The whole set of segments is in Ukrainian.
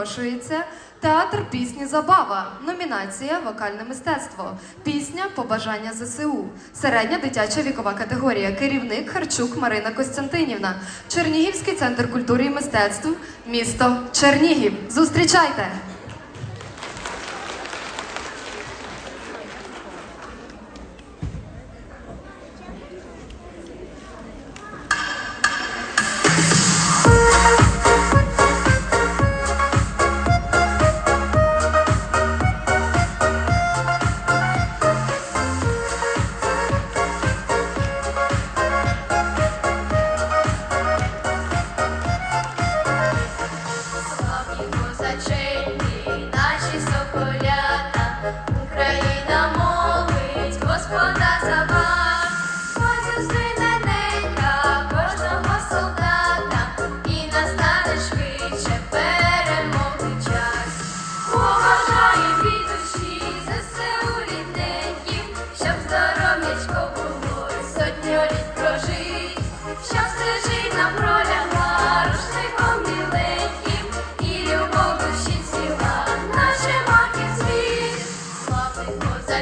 Запрошується театр пісні Забава. Номінація Вокальне мистецтво. Пісня Побажання ЗСУ. Середня дитяча вікова категорія. Керівник Харчук Марина Костянтинівна. Чернігівський центр культури і мистецтв. Місто Чернігів. Зустрічайте!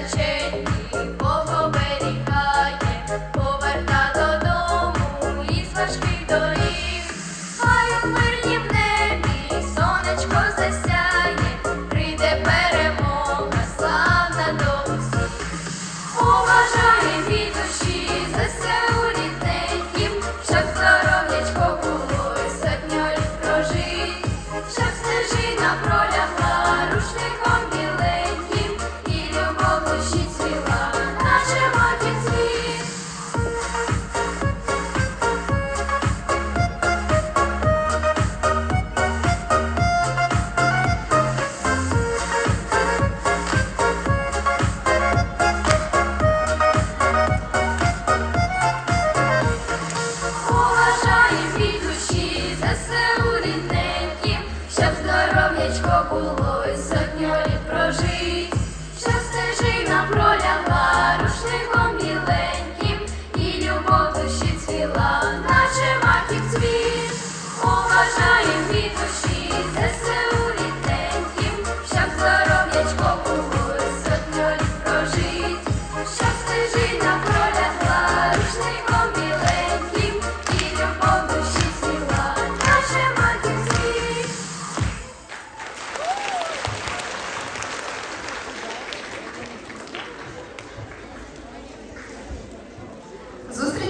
chair.